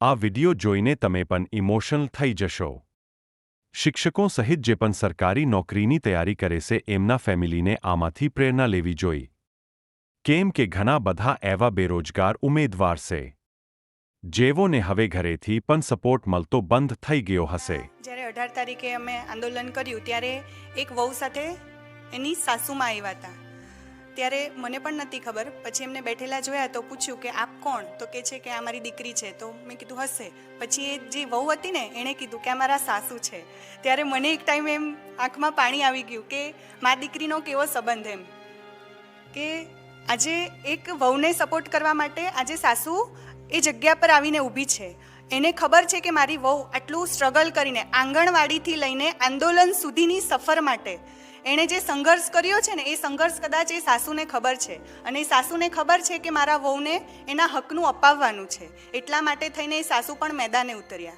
આ વિડિયો જોઈને તમે પણ ઇમોશનલ થઈ જશો. શિક્ષકો સહિત જે પણ સરકારી નોકરીની તૈયારી કરે છે, એમના ફેમિલીને આમાંથી પ્રેરણા લેવી જોઈ. કેમ કે ઘણા બધા એવા બેરોજગાર ઉમેદવાર છે, જેઓને હવે ઘરેથી પણ સપોર્ટ મળતો બંધ થઈ ગયો હશે. જ્યારે અઢાર તારીખે અમે આંદોલન કર્યું, ત્યારે એક વહુ સાથે એની સાસુમાં આવ્યા હતા. ત્યારે મને પણ નથી ખબર. પછી એમને બેઠેલા જોયા તો પૂછ્યું કે આપ કોણ? તો કે છે કે આ મારી દીકરી છે. તો મેં કીધું, હશે. પછી એ જે વહુ હતી ને, એણે કીધું કે આ મારા સાસુ છે. ત્યારે મને એક ટાઈમ એમ આંખમાં પાણી આવી ગયું કે મા દીકરીનો કેવો સંબંધ એમ. કે આજે એક વહુને સપોર્ટ કરવા માટે આજે સાસુ એ જગ્યા પર આવીને ઊભી છે. એને ખબર છે કે મારી વહુ આટલું સ્ટ્રગલ કરીને આંગણવાડીથી લઈને આંદોલન સુધીની સફર માટે એણે જે સંઘર્ષ કર્યો છે ને, એ સંઘર્ષ કદાચ એ સાસુને ખબર છે. અને એ સાસુને ખબર છે કે મારા વહુને એના હકનું અપાવવાનું છે. એટલા માટે થઈને એ સાસુ પણ મેદાને ઉતર્યા.